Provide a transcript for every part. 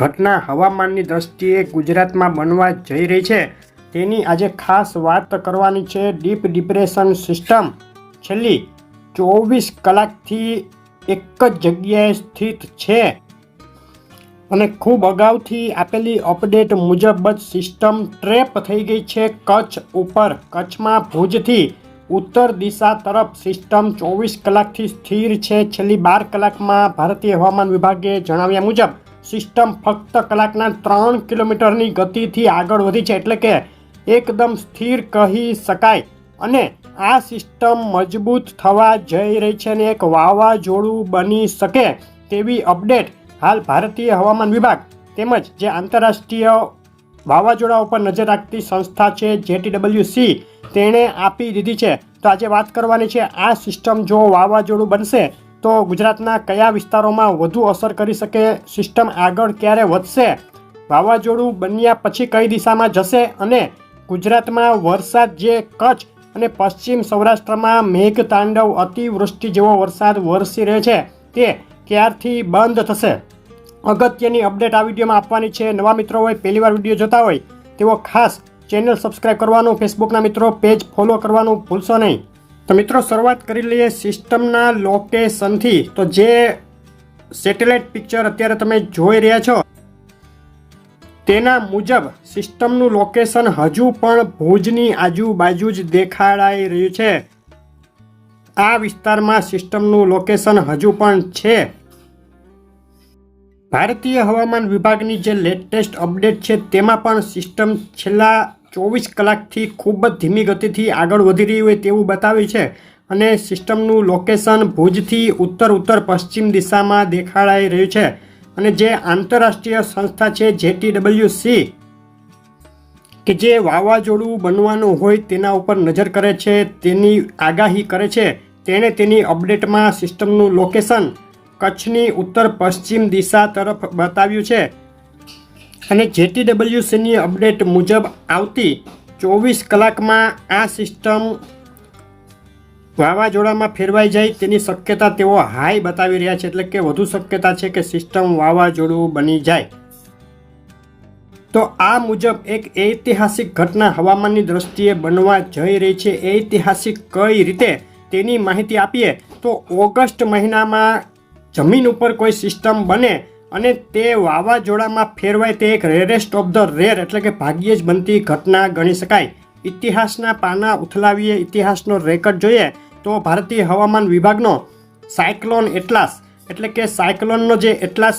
ઘટના હવામાનની દ્રષ્ટિએ ગુજરાતમાં બનવા જઈ રહી છે. તેની આજે ખાસ વાત કરવાની છે ડીપ ડિપ્રેશન સિસ્ટમ. છેલ્લી ચોવીસ કલાકથી એક જ જગ્યાએ સ્થિત છે. અને ખૂબ અગાઉથી આપેલી અપડેટ મુજબ જ સિસ્ટમ ટ્રેપ થઈ ગઈ છે કચ્છ ઉપર. કચ્છમાં ભુજથી ઉત્તર દિશા તરફ સિસ્ટમ ચોવીસ કલાકથી સ્થિર છે. છેલ્લી બાર કલાકમાં ભારતીય હવામાન વિભાગે જણાવ્યા મુજબ સિસ્ટમ ફક્ત કલાકના ત્રણ કિલોમીટરની ગતિથી આગળ વધી છે એટલે કે એકદમ સ્થિર કહી શકાય. અને આ સિસ્ટમ મજબૂત થવા જઈ રહી છે અને એક વાવાઝોડું બની શકે તેવી અપડેટ હાલ ભારતીય હવામાન વિભાગ તેમજ જે આંતરરાષ્ટ્રીય વાવાઝોડા ઉપર નજર રાખતી સંસ્થા છે જેટીડબલ્યુસી તેણે આપી દીધી છે. તો આજે વાત કરવાની છે આ સિસ્ટમ જો વાવાઝોડું બનશે તો ગુજરાતના કયા વિસ્તારોમાં વધુ અસર કરી શકે? સિસ્ટમ આગળ ક્યારે વધશે? વાવાઝોડું બન્યા પછી કઈ દિશામાં જશે? અને ગુજરાતમાં વરસાદ જે કચ્છ અને પશ્ચિમ સૌરાષ્ટ્રમાં મેઘતાંડવ અતિવૃષ્ટિ જેવો વરસાદ વરસી રહ્યો છે, તે ક્યારથી બંધ થશે? અગત્યની અપડેટ આ વિડીયોમાં આપવાની છે. નવા મિત્રો હોય, પહેલીવાર વીડિયો જોતા હોય, તેઓ ખાસ ચેનલ સબસ્ક્રાઇબ કરવાનું, ફેસબુકના મિત્રો પેજ ફોલો કરવાનું ભૂલશો નહીં. તો મિત્રો, શરૂઆત કરી લઈએ સિસ્ટમના લોકેશનથી. તો જે સેટેલાઇટ પિક્ચર અત્યારે તમે જોઈ રહ્યા છો, તેના મુજબ સિસ્ટમનું લોકેશન હજુ પણ ભુજની આજુબાજુ જ દેખાડાઈ રહ્યું છે. આ વિસ્તારમાં સિસ્ટમનું લોકેશન હજુ પણ છે. ભારતીય હવામાન વિભાગની જે લેટેસ્ટ અપડેટ છે, તેમાં પણ સિસ્ટમ છેલ્લા ચોવીસ કલાકથી ખૂબ જ ધીમી ગતિથી આગળ વધી રહી હોય તેવું બતાવ્યું છે અને સિસ્ટમનું લોકેશન ભુજથી ઉત્તર ઉત્તર પશ્ચિમ દિશામાં દેખાડાઈ રહ્યું છે અને જે આંતરરાષ્ટ્રીય સંસ્થા છે જેટીડબલ્યુસી કે જે વાવાઝોડું બનવાનું હોય તેના ઉપર નજર કરે છે, તેની આગાહી કરે છે, તેણે તેની અપડેટમાં સિસ્ટમનું લોકેશન કચ્છની ઉત્તર પશ્ચિમ દિશા તરફ બતાવ્યું છે. અને જેટીડબલ્યુસીની અપડેટ મુજબ આવતી ચોવીસ કલાકમાં આ સિસ્ટમ વાવાઝોડામાં ફેરવાઈ જાય તેની શક્યતા તેઓ હાઈ બતાવી રહ્યા છે. એટલે કે વધુ શક્યતા છે કે સિસ્ટમ વાવાઝોડું બની જાય. તો આ મુજબ એક ઐતિહાસિક ઘટના હવામાનની દ્રષ્ટિએ બનવા જઈ રહી છે. ઐતિહાસિક કઈ રીતે તેની માહિતી આપીએ? તો ઓગસ્ટ મહિનામાં જમીન ઉપર કોઈ સિસ્ટમ બને અને તે વાવાઝોડામાં ફેરવાય તે એક રેરેસ્ટ ઓફ ધ રેર એટલે કે ભાગ્યે જ બનતી ઘટના ગણી શકાય. ઇતિહાસના પાના ઉથલાવીએ ઇતિહાસનો રેકર્ડ જોઈએ તો ભારતીય હવામાન વિભાગનો સાયક્લોન એટલાસ એટલે કે સાયક્લોનનો જે એટલાસ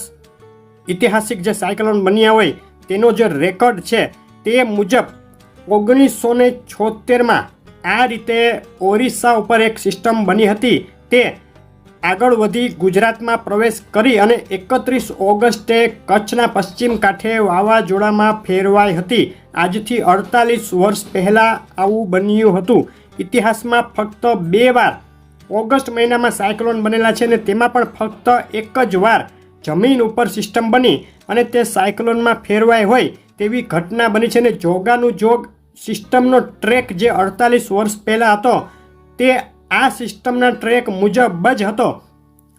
ઐતિહાસિક જે સાયક્લોન બન્યા હોય તેનો જે રેકર્ડ છે તે મુજબ ઓગણીસો ને છોતેરમાં આ રીતે ઓરિસ્સા ઉપર એક સિસ્ટમ બની હતી. તે આગળ વધી ગુજરાતમાં પ્રવેશ કરી અને એકત્રીસ ઓગસ્ટે કચ્છના પશ્ચિમ કાંઠે વાવાઝોડામાં ફેરવાઈ હતી. આજથી અડતાલીસ વર્ષ પહેલાં આવું બન્યું હતું. ઇતિહાસમાં ફક્ત બે વાર. ઓગસ્ટ મહિનામાં સાયક્લોન બનેલા છે અને તેમાં પણ ફક્ત એક જ વાર જમીન ઉપર સિસ્ટમ બની અને તે સાયક્લોનમાં ફેરવાય હોય તેવી ઘટના બની છે અને જોગાનું જોગ સિસ્ટમનો ટ્રેક જે અડતાલીસ વર્ષ પહેલાં હતો તે આ સિસ્ટમના ટ્રેક મુજબ જ હતો.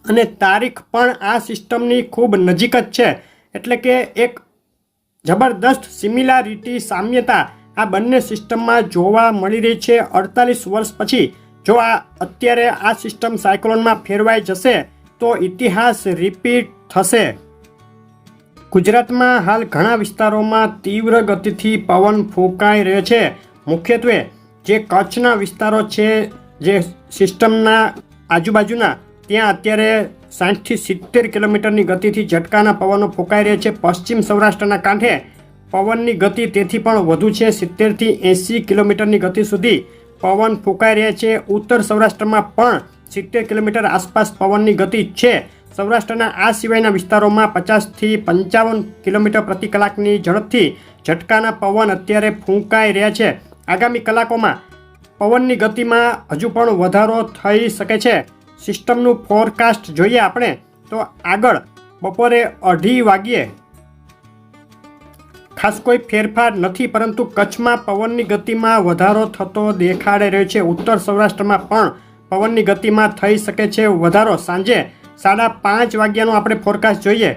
અને તારીખ પણ આ સિસ્ટમની ખૂબ નજીક જ છે. એટલે કે એક જબરદસ્ત સિમિલારિટી, સામ્યતા આ બંને સિસ્ટમમાં જોવા મળી રહી છે અડતાલીસ વર્ષ પછી. જો આ અત્યારે આ સિસ્ટમ સાયક્લોનમાં ફેરવાઈ જશે, તો ઇતિહાસ રિપીટ થશે. ગુજરાતમાં હાલ ઘણા વિસ્તારોમાં તીવ્ર ગતિથી પવન ફૂંકાઈ રહ્યો છે. મુખ્યત્વે જે કચ્છના વિસ્તારો છે જે સિસ્ટમના આજુબાજુના, ત્યાં અત્યારે સાઠથી સિત્તેર કિલોમીટરની ગતિથી ઝટકાના પવનો ફૂંકાઈ રહ્યા છે. પશ્ચિમ સૌરાષ્ટ્રના કાંઠે પવનની ગતિ તેથી પણ વધુ છે. સિત્તેરથી એંસી કિલોમીટરની ગતિ સુધી પવન ફૂંકાઈ રહ્યા છે. ઉત્તર સૌરાષ્ટ્રમાં પણ સિત્તેર કિલોમીટર આસપાસ પવનની ગતિ છે. સૌરાષ્ટ્રના આ સિવાયના વિસ્તારોમાં પચાસથી પંચાવન કિલોમીટર પ્રતિ કલાકની ઝડપથી ઝટકાના પવન અત્યારે ફૂંકાઈ રહ્યા છે. આગામી કલાકોમાં પવનની ગતિમાં હજુ પણ વધારો થઈ શકે છે. સિસ્ટમનું ફોરકાસ્ટ જોઈએ આપણે, તો આગળ બપોરે અઢી વાગ્યે. ખાસ કોઈ ફેરફાર નથી, પરંતુ કચ્છમાં પવનની ગતિમાં વધારો થતો દેખાડે રહ્યો છે. ઉત્તર સૌરાષ્ટ્રમાં પણ પવનની ગતિમાં થઈ શકે છે વધારો. સાંજે સાડા પાંચ વાગ્યાનો આપણે ફોરકાસ્ટ જોઈએ.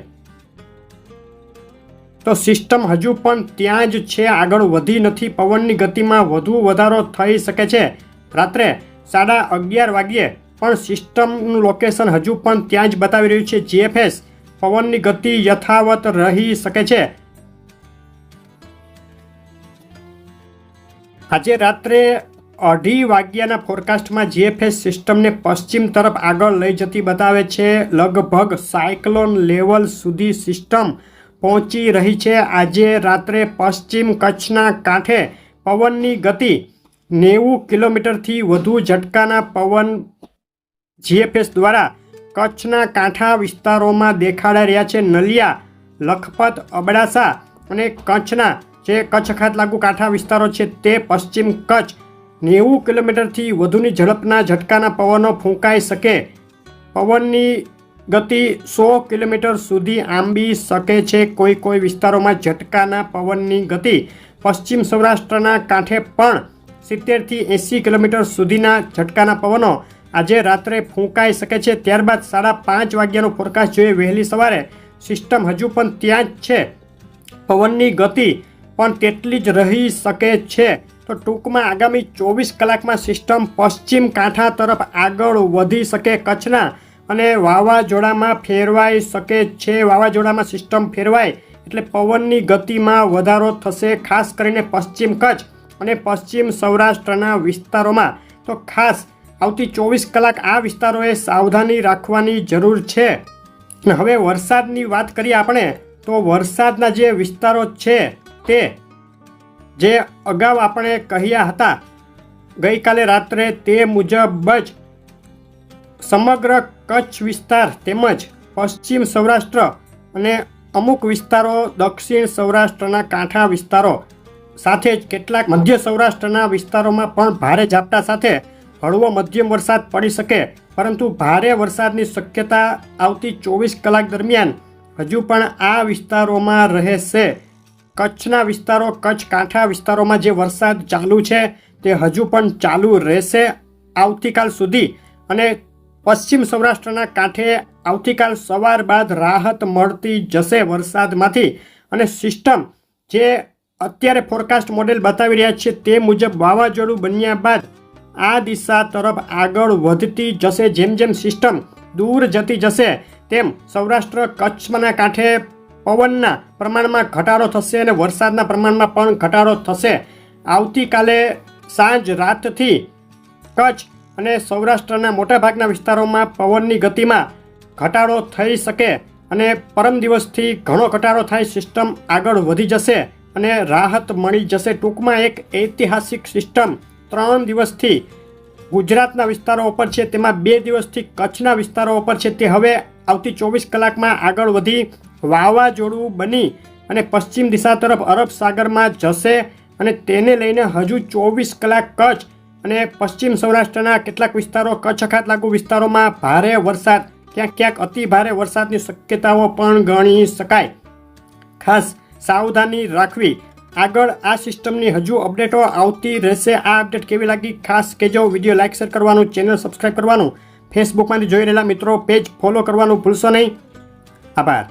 તો સિસ્ટમ હજુ પણ ત્યાં જ છે. આગળ વધી નથી. પવનની ગતિમાં વધુ વધારો થઈ શકે છે. રાત્રે સાડા અગિયાર વાગ્યે પણ સિસ્ટમનું લોકેશન હજુ પણ ત્યાં જ બતાવી રહ્યું છે. જીએફએસ પવનની ગતિ યથાવત રહી શકે છે. આજે રાત્રે અઢી વાગ્યાના ફોરકાસ્ટમાં જીએફએસ સિસ્ટમને પશ્ચિમ તરફ આગળ લઈ જતી બતાવે છે. લગભગ સાયક્લોન લેવલ સુધી સિસ્ટમ પહોંચી રહી છે. આજે રાત્રે પશ્ચિમ કચ્છના કાંઠે પવનની ગતિ નેવું કિલોમીટરથી વધુ ઝટકાના પવન જીએફએસ દ્વારા કચ્છના કાંઠા વિસ્તારોમાં દેખાડા રહ્યા છે. નલિયા, લખપત, અબડાસા અને કચ્છના જે કચ્છ ખાત લાગુ કાંઠા વિસ્તારો છે તે પશ્ચિમ કચ્છ નેવું કિલોમીટરથી વધુની ઝડપના ઝટકાના પવનો ફૂંકાઈ શકે. પવનની ગતિ સો કિલોમીટર સુધી આંબી શકે છે. કોઈ કોઈ વિસ્તારોમાં ઝટકાના પવનની ગતિ પશ્ચિમ સૌરાષ્ટ્રના કાંઠે પણ સિત્તેરથી એંસી કિલોમીટર સુધીના ઝટકાના પવનો આજે રાત્રે ફૂંકાઈ શકે છે. ત્યારબાદ સાડા પાંચ વાગ્યાનો ફોરકાસ્ટ જોઈએ. વહેલી સવારે સિસ્ટમ હજુ પણ ત્યાં જ છે. પવનની ગતિ પણ તેટલી જ રહી શકે છે. તો ટૂંકમાં આગામી ચોવીસ કલાકમાં સિસ્ટમ પશ્ચિમ કાંઠા તરફ આગળ વધી શકે. કચ્છના અને વાવાઝોડામાં ફેરવાઈ શકે છે. વાવાઝોડામાં સિસ્ટમ ફેરવાય એટલે પવનની ગતિમાં વધારો થશે, ખાસ કરીને પશ્ચિમ કચ્છ અને પશ્ચિમ સૌરાષ્ટ્રના વિસ્તારોમાં. તો ખાસ આવતી ચોવીસ કલાક આ વિસ્તારોએ સાવધાની રાખવાની જરૂર છે. હવે વરસાદની વાત કરીએ આપણે, તો વરસાદના જે વિસ્તારો છે તે, જે અગાઉ આપણે કહ્યા હતા, ગઈકાલે રાત્રે તે મુજબ જ સમગ્ર કચ્છ વિસ્તાર તેમજ પશ્ચિમ સૌરાષ્ટ્ર અને અમુક વિસ્તારો દક્ષિણ સૌરાષ્ટ્રના કાંઠા વિસ્તારો સાથે જ કેટલાક મધ્ય સૌરાષ્ટ્રના વિસ્તારોમાં પણ ભારે ઝાપટા સાથે હળવો મધ્યમ વરસાદ પડી શકે. પરંતુ ભારે વરસાદની શક્યતા આવતી ચોવીસ કલાક દરમિયાન હજુ પણ આ વિસ્તારોમાં રહેશે. કચ્છના વિસ્તારો, કચ્છ કાંઠા વિસ્તારોમાં જે વરસાદ ચાલુ છે તે હજુ પણ ચાલુ રહેશે આવતીકાલ સુધી અને પશ્ચિમ સૌરાષ્ટ્રના કાંઠે આવતીકાલ સવાર બાદ રાહત મળતી જશે વરસાદમાંથી. અને સિસ્ટમ જે અત્યારે ફોરકાસ્ટ મોડેલ બતાવી રહ્યા છે તે મુજબ વાવાઝોડું બન્યા બાદ આ દિશા તરફ આગળ વધતી જશે. જેમ જેમ સિસ્ટમ દૂર જતી જશે, તેમ સૌરાષ્ટ્ર કચ્છના કાંઠે પવનના પ્રમાણમાં ઘટાડો થશે અને વરસાદના પ્રમાણમાં પણ ઘટાડો થશે. આવતીકાલે સાંજ રાતથી કચ્છ અને સૌરાષ્ટ્રના મોટાભાગના વિસ્તારોમાં પવનની ગતિમાં ઘટાડો થઈ શકે અને પરમ દિવસથી ઘણો ઘટાડો થાય, સિસ્ટમ આગળ વધી જશે અને રાહત મળી જશે. ટૂંકમાં એક ઐતિહાસિક સિસ્ટમ ત્રણ દિવસથી ગુજરાતના વિસ્તારો ઉપર છે, તેમાં બે દિવસથી કચ્છના વિસ્તારો ઉપર છે. તે હવે આવતી ચોવીસ કલાકમાં આગળ વધી વાવાઝોડું બની અને પશ્ચિમ દિશા તરફ અરબ સાગરમાં જશે અને તેને લઈને હજુ ચોવીસ કલાક કચ્છ અને પશ્ચિમ સૌરાષ્ટ્રના કેટલાક વિસ્તારો કચ્છ અખાત લાગુ વિસ્તારોમાં ભારે વરસાદ. ક્યાંક ક્યાંક અતિ ભારે વરસાદની શક્યતાઓ પણ ગણી શકાય. ખાસ સાવધાની રાખવી. આગળ આ સિસ્ટમની હજુ અપડેટો આવતી રહેશે. આ અપડેટ કેવી લાગી? ખાસ કહેજો. વીડિયો લાઇક, શેર કરવાનું, ચેનલ સબસ્ક્રાઈબ કરવાનું. ફેસબુકમાંથી જોઈ રહેલા મિત્રો, પેજ ફોલો કરવાનું ભૂલશો નહીં. આભાર.